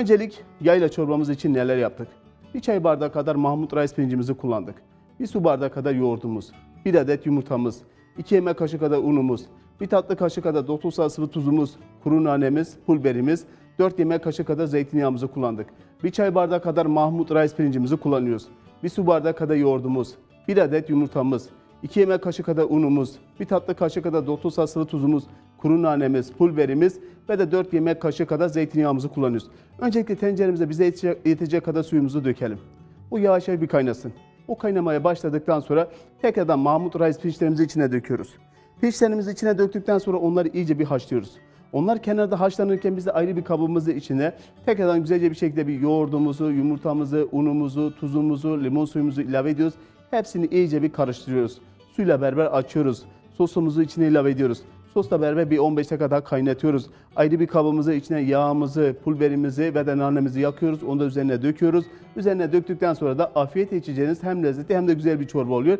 Öncelik yayla çorbamız için neler yaptık? Bir çay bardağı kadar Mahmut Reis pirincimizi kullandık. Bir su bardağı kadar yoğurdumuz, bir adet yumurtamız, iki yemek kaşığı kadar unumuz, bir tatlı kaşığı kadar dokutsal sıvı tuzumuz, kuru nanemiz, pul biberimiz, 4 yemek kaşığı kadar zeytinyağımızı kullandık. Bir çay bardağı kadar Mahmut Reis pirincimizi kullanıyoruz. Bir su bardağı kadar yoğurdumuz, bir adet yumurtamız, 2 yemek kaşığı kadar unumuz, bir tatlı kaşığı kadar dokutsal sıvı tuzumuz, kuru nanemiz, pul ve de 4 yemek kaşığı kadar zeytinyağımızı kullanıyoruz. Öncelikle tenceremize bize yetecek, yetecek kadar suyumuzu dökelim. Bu yavaş yavaş bir kaynasın. O kaynamaya başladıktan sonra tekrardan Mahmut Reis pirinçlerimizi içine döküyoruz. Pirinçlerimizi içine döktükten sonra onları iyice bir haşlıyoruz. Onlar kenarda haşlanırken biz de ayrı bir kabımızı içine tekrardan güzelce bir şekilde bir yoğurdumuzu, yumurtamızı, unumuzu, tuzumuzu, limon suyumuzu ilave ediyoruz. Hepsini iyice bir karıştırıyoruz. Suyla beraber açıyoruz. Sosumuzu içine ilave ediyoruz. Sosla beraber bir 15 dakika daha kaynatıyoruz. Ayrı bir kabımızı içine yağımızı, pulverimizi ve de nanemizi yakıyoruz. Onu da üzerine döküyoruz. Üzerine döktükten sonra da afiyet içeceğiniz hem lezzetli hem de güzel bir çorba oluyor.